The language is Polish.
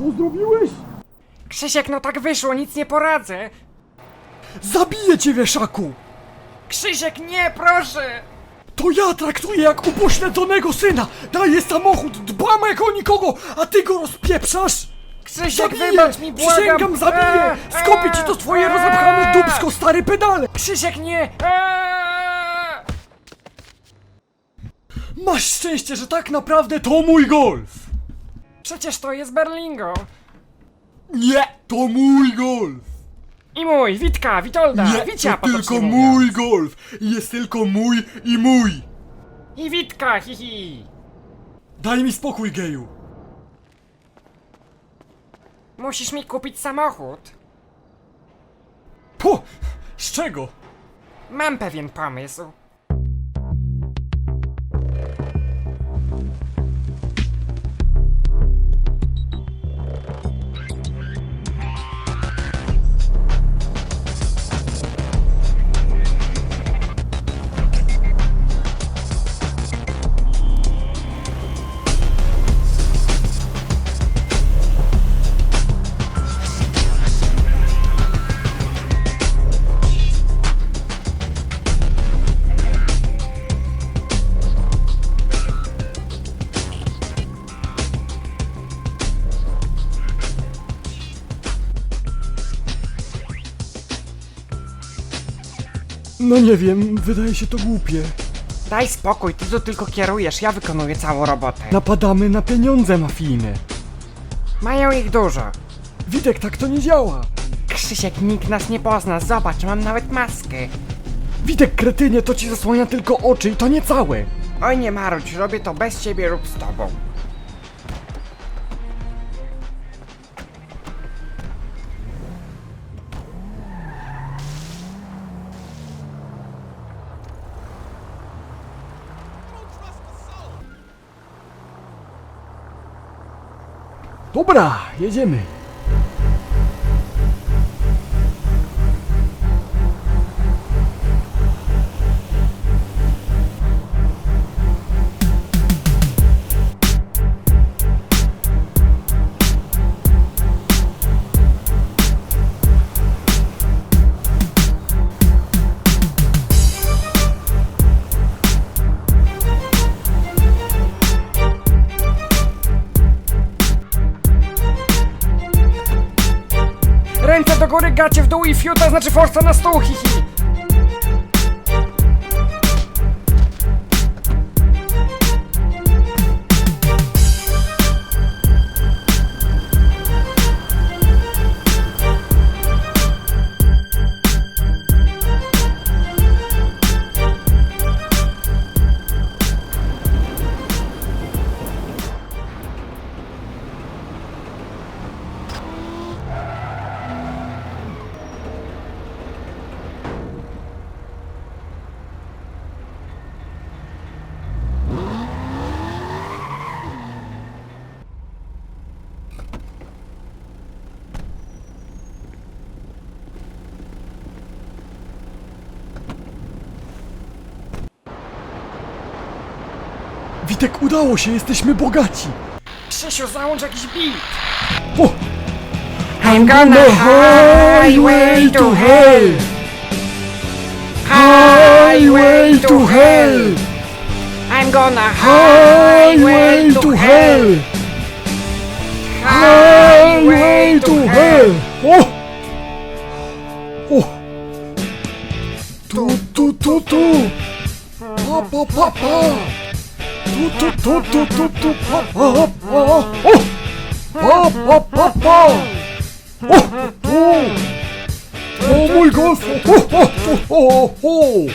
To zrobiłeś? Krzysiek, no tak wyszło, nic nie poradzę. Zabiję cię, wieszaku! Krzysiek, nie, proszę! To ja traktuję jak upośledzonego syna! Daję samochód, dbam jak o nikogo, a ty go rozpieprzasz! Krzysiek, Zabiję! wybacz mi, błagam! Przysięgam, zabiję! Eee, Skopię ci to twoje eee, rozepchane dubsko, stary pedale! Krzysiek, nie! Eee! Masz szczęście, że tak naprawdę to mój golf! Przecież to jest Berlingo. Nie, to mój golf! I mój, Witka, Witolda, Nie, Wicia, to tylko potocznie mówiąc. mój golf! Jest tylko mój i mój! I Witka, hihi. Daj mi spokój, geju! Musisz mi kupić samochód. Po! Z czego? Mam pewien pomysł. No nie wiem, wydaje się to głupie. Daj spokój, ty tu tylko kierujesz, ja wykonuję całą robotę. Napadamy na pieniądze mafijne. Mają ich dużo. Witek, tak to nie działa. Krzysiek, nikt nas nie pozna, zobacz, mam nawet maskę. Witek, kretynie, to ci zasłania tylko oczy i to nie całe. Oj, nie marudź, robię to bez ciebie lub z tobą. Dobra, jedziemy. Ręce do góry, gacie w dół i fiuta znaczy forsa na stół, hihi. Witek, udało się, jesteśmy bogaci. Krzysiu, załącz jakiś beat. O, I'm gonna highway to hell. highway to hell! I'm gonna Highway to hell! Highway to hell! O! O! Tu, tu, tu, tu! Pa, pa, pa, pa! Tu, tu, tu, tu, tu, tu, pa, pa, pa! O! Pa, pa, pa, pa! O! O! O mój golf! O, o, o, o, o!